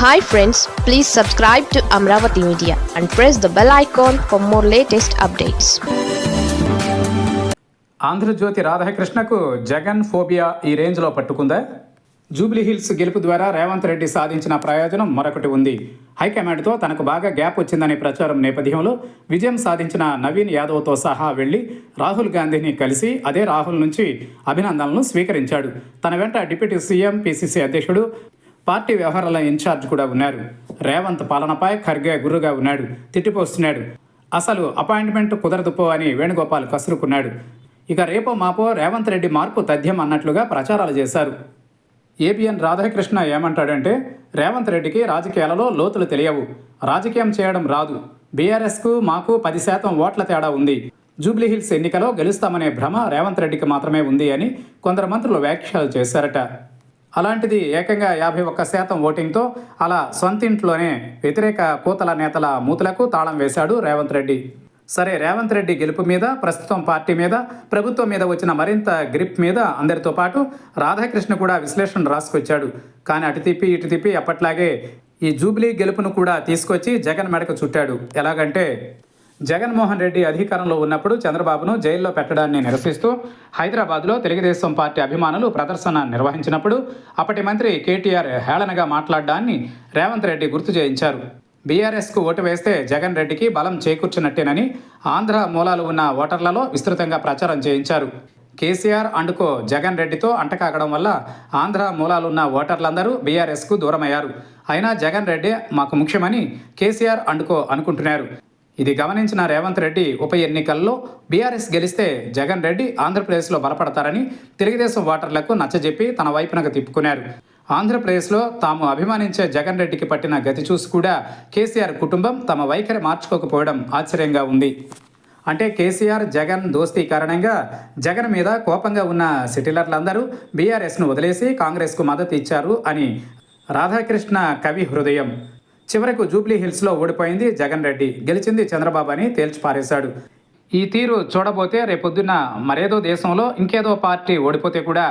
Hi friends please subscribe to Amaravati media and press the bell icon for more latest updates Andhrajyothy రాధాకృష్ణకు Jagan phobia ఈ రేంజ్లో పట్టుకుందా? Jubilee hills గెలుపు ద్వారా రేవంత్ రెడ్డి సాధించిన ప్రయోజనం మరొకటి ఉంది. హైకమాండ్తో తనకు బాగా గ్యాప్ వచ్చిందనే ప్రచారం నేపథ్యంలో విజయం సాధించిన నవీన్ యాదవ్తో సహా వెళ్ళి రాహుల్ గాంధీని కలిసి అదే రాహుల్ నుంచి అభినందనలను స్వీకరించాడు. తన వెంట డిప్యూటీ సీఎం పిసిసి అధ్యక్షుడు పార్టీ వ్యవహారాల ఇన్ఛార్జ్ కూడా ఉన్నారు. రేవంత్ పాలనపై ఖర్గే గుర్రుగా ఉన్నాడు. తిట్టిపోస్తున్నాడు. అసలు అపాయింట్మెంట్ కుదరదు పో అని వేణుగోపాల్ కసురుకున్నాడు. ఇక రేపో మాపో రేవంత్ రెడ్డి మార్పు తథ్యం అన్నట్లుగా ప్రచారాలు చేశారు. ఏబిఎన్ రాధాకృష్ణ ఏమంటాడంటే రేవంత్ రెడ్డికి రాజకీయాలలో లోతులు తెలియవు. రాజకీయం చేయడం రాదు. బీఆర్ఎస్కు మాకు పది శాతం ఓట్ల తేడా ఉంది. జూబ్లీహిల్స్ ఎన్నికలో గెలుస్తామనే భ్రమ రేవంత్ రెడ్డికి మాత్రమే ఉంది అని కొందరు మంత్రులు వ్యాఖ్యలు చేశారట. అలాంటిది ఏకంగా యాభై ఒక్క శాతం ఓటింగ్తో అలా సొంతింట్లోనే వ్యతిరేక కూతల నేతల మూతులకు తాళం వేశాడు రేవంత్ రెడ్డి. సరే రేవంత్ రెడ్డి గెలుపు మీద ప్రస్తుతం పార్టీ మీద ప్రభుత్వం మీద వచ్చిన మరింత గ్రిప్ మీద అందరితో పాటు రాధాకృష్ణ కూడా విశ్లేషణ రాసుకొచ్చాడు. కానీ అటు తిప్పి ఇటు తిప్పి అప్పట్లాగే ఈ జూబ్లీ గెలుపును కూడా తీసుకొచ్చి జగన్ మెడకు చుట్టాడు. ఎలాగంటే జగన్మోహన్ రెడ్డి అధికారంలో ఉన్నప్పుడు చంద్రబాబును జైల్లో పెట్టడాన్ని నిరసిస్తూ హైదరాబాద్లో తెలుగుదేశం పార్టీ అభిమానులు ప్రదర్శన నిర్వహించినప్పుడు అప్పటి మంత్రి కేటీఆర్ హేళనగా మాట్లాడడాన్ని రేవంత్ రెడ్డి గుర్తు చేయించారు. బీఆర్ఎస్కు ఓటు వేస్తే జగన్ రెడ్డికి బలం చేకూర్చినట్టేనని ఆంధ్ర మూలాలు ఉన్న ఓటర్లలో విస్తృతంగా ప్రచారం చేయించారు. కేసీఆర్ అండుకో జగన్ రెడ్డితో అంటకాగడం వల్ల ఆంధ్ర మూలాలున్న ఓటర్లందరూ బీఆర్ఎస్కు దూరమయ్యారు. అయినా జగన్ రెడ్డి మాకు ముఖ్యమని కేసీఆర్ అండుకో అనుకుంటున్నారు. ఇది గమనించిన రేవంత్ రెడ్డి ఉప ఎన్నికల్లో బీఆర్ఎస్ గెలిస్తే జగన్ రెడ్డి ఆంధ్రప్రదేశ్లో బలపడతారని తెలుగుదేశం ఓటర్లకు నచ్చజెప్పి తన వైపునకు తిప్పుకున్నారు. ఆంధ్రప్రదేశ్లో తాము అభిమానించే జగన్ రెడ్డికి పట్టిన గతి చూసి కూడా కేసీఆర్ కుటుంబం తమ వైఖరి మార్చుకోకపోవడం ఆశ్చర్యంగా ఉంది. అంటే కేసీఆర్ జగన్ దోస్తీ కారణంగా జగన్ మీద కోపంగా ఉన్న సిటిలర్లందరూ బీఆర్ఎస్ను వదిలేసి కాంగ్రెస్కు మద్దతు ఇచ్చారు అని రాధాకృష్ణ కవి హృదయం. చివరకు జూబ్లీ హిల్స్లో ఓడిపోయింది జగన్ రెడ్డి. గెలిచింది చంద్రబాబు అని తేల్చిపారేశాడు ఈ తీరు చూడబోతే రేపొద్దున్న మరేదో దేశంలో ఇంకేదో పార్టీ ఓడిపోతే కూడా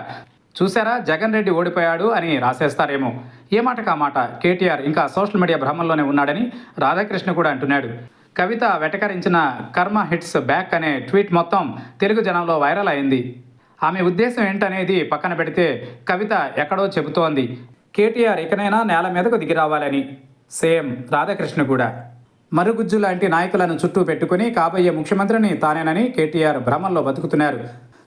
చూసారా జగన్ రెడ్డి ఓడిపోయాడు అని రాసేస్తారేమో. ఏ మాటకు ఆ మాట? కేటీఆర్ ఇంకా సోషల్ మీడియా భ్రమంలోనే ఉన్నాడని రాధాకృష్ణ కూడా అంటున్నాడు. కవిత వెటకరించిన కర్మ హిట్స్ బ్యాక్ అనే ట్వీట్ మొత్తం తెలుగు జనంలో వైరల్ అయింది. ఆమె ఉద్దేశం ఏంటనేది పక్కన పెడితే కవిత ఎక్కడో చెబుతోంది. కేటీఆర్ ఇకనైనా నేల మీదకు దిగి రావాలని. సేమ్ రాధాకృష్ణ కూడా. మరుగుజ్జు లాంటి నాయకులను చుట్టూ పెట్టుకుని కాబోయే ముఖ్యమంత్రిని తానేనని కేటీఆర్ భ్రమంలో బతుకుతున్నారు.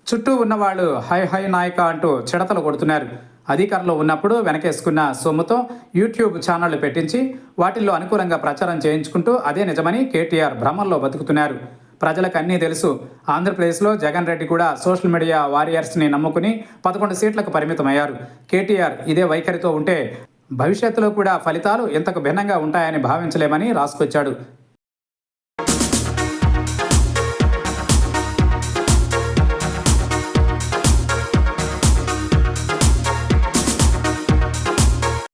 చుట్టూ ఉన్నవాళ్ళు హై హై నాయక అంటూ చిడతలు కొడుతున్నారు. అధికారంలో ఉన్నప్పుడు వెనకేసుకున్న సొమ్ముతో యూట్యూబ్ ఛానళ్ళు పెట్టించి వాటిల్లో అనుకూలంగా ప్రచారం చేయించుకుంటూ అదే నిజమని కేటీఆర్ భ్రమంలో బతుకుతున్నారు. ప్రజలకు అన్నీ తెలుసు. ఆంధ్రప్రదేశ్లో జగన్ రెడ్డి కూడా సోషల్ మీడియా వారియర్స్ని నమ్ముకుని పదకొండు సీట్లకు పరిమితమయ్యారు. కేటీఆర్ ఇదే వైఖరితో ఉంటే భవిష్యత్తులో కూడా ఫలితాలు ఇంతకు భిన్నంగా ఉంటాయని భావించలేమని రాసుకొచ్చాడు